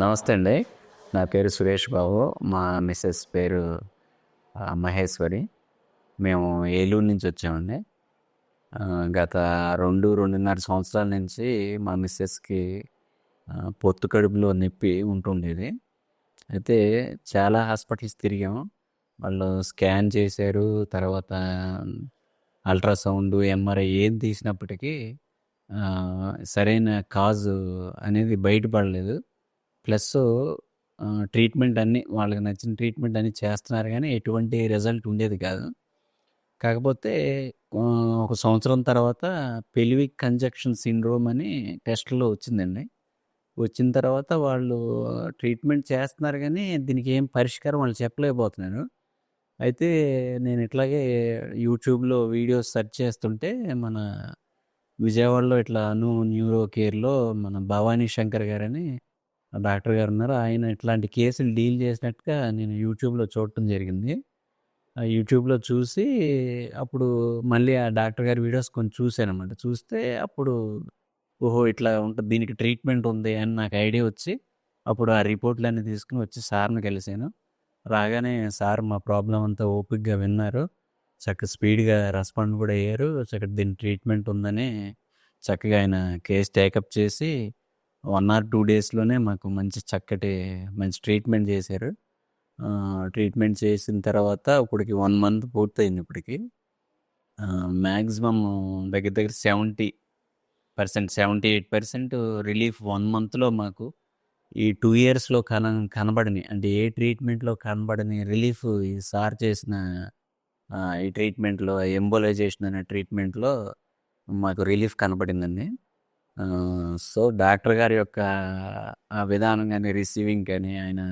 నమస్తే అండి. నా పేరు సురేష్ బాబు. మా మిస్సెస్ పేరు మహేశ్వరి. మేము ఏలూరు నుంచి వచ్చామండి. గత రెండు రెండున్నర సంవత్సరాల నుంచి మా మిస్సెస్కి పొత్తు కడుపులో నొప్పి ఉంటుండేది. అయితే చాలా హాస్పిటల్స్ తిరిగాము వాళ్ళు స్కాన్ చేశారు. తర్వాత అల్ట్రాసౌండ్ ఎంఆర్ఐ ఏం తీసినప్పటికీ సరైన కాజు అనేది బయటపడలేదు. ప్లస్ ట్రీట్మెంట్ అన్నీ వాళ్ళకి నచ్చిన ట్రీట్మెంట్ అన్నీ చేస్తున్నారు కానీ ఎటువంటి రిజల్ట్ ఉండేది కాదు. కాకపోతే ఒక సంవత్సరం తర్వాత పెలివిక్ కంజక్షన్ సిండ్రోమ్ అని టెస్ట్లో వచ్చిందండి. వచ్చిన తర్వాత వాళ్ళు ట్రీట్మెంట్ చేస్తున్నారు కానీ దీనికి ఏం పరిష్కారం వాళ్ళు చెప్పలేకపోతున్నారు. అయితే నేను ఇట్లాగే యూట్యూబ్లో వీడియోస్ సెర్చ్ చేస్తుంటే మన విజయవాడలో ఇట్లా అను న్యూరో కేర్లో మన భవానీ శంకర్ గారని డాక్టర్ గారు ఉన్నారు. ఆయన ఇట్లాంటి కేసులు డీల్ చేసినట్టుగా నేను యూట్యూబ్లో చూడటం జరిగింది. ఆ యూట్యూబ్లో చూసి అప్పుడు మళ్ళీ ఆ డాక్టర్ గారి వీడియోస్ కొంచెం చూశాను అనమాట చూస్తే అప్పుడు ఓహో! ఇట్లా ఉంటుంది దీనికి ట్రీట్మెంట్ ఉంది అని నాకు ఐడియా వచ్చి అప్పుడు ఆ రిపోర్ట్లు అన్నీ తీసుకుని వచ్చి సార్ని కలిసాను రాగానే సార్ మా ప్రాబ్లం అంతా ఓపిక్గా విన్నారు. చక్కగా స్పీడ్గా రెస్పాండ్ కూడా అయ్యారు. చక్కగా దీని ట్రీట్మెంట్ ఉందని చక్కగా ఆయన case take up one or two డేస్లోనే మాకు మంచి చక్కటి మంచి ట్రీట్మెంట్ చేశారు. ట్రీట్మెంట్ చేసిన తర్వాత ఇప్పటికి వన్ మంత్ పూర్తయింది ఇప్పటికి. మ్యాక్సిమం దగ్గర దగ్గర seventy percent seventy eight percent relief one మంత్లో మాకు ఈ టూ ఇయర్స్లో కన కనబడని అంటే ఏ ట్రీట్మెంట్లో కనబడని రిలీఫ్ ఈ సార్ చేసిన ఈ ట్రీట్మెంట్లో ఎంబోలైజేషన్ అనే ట్రీట్మెంట్లో మాకు రిలీఫ్ కనబడిందండి. సో డాక్టర్ గారి యొక్క విధానం కానీ రిసీవింగ్ కానీ ఆయన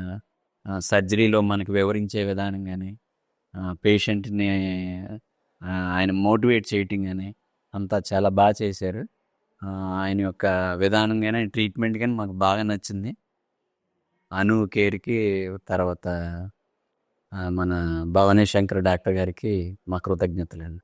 సర్జరీలో మనకు వివరించే విధానం కానీ పేషెంట్ని ఆయన మోటివేట్ చేయటం కానీ అంతా చాలా బాగా చేశారు. ఆయన యొక్క విధానం కానీ ట్రీట్మెంట్ కానీ మాకు బాగా నచ్చింది. అను కేర్కి తర్వాత మన భవానీ శంకర్ డాక్టర్ గారికి మా కృతజ్ఞతలండి.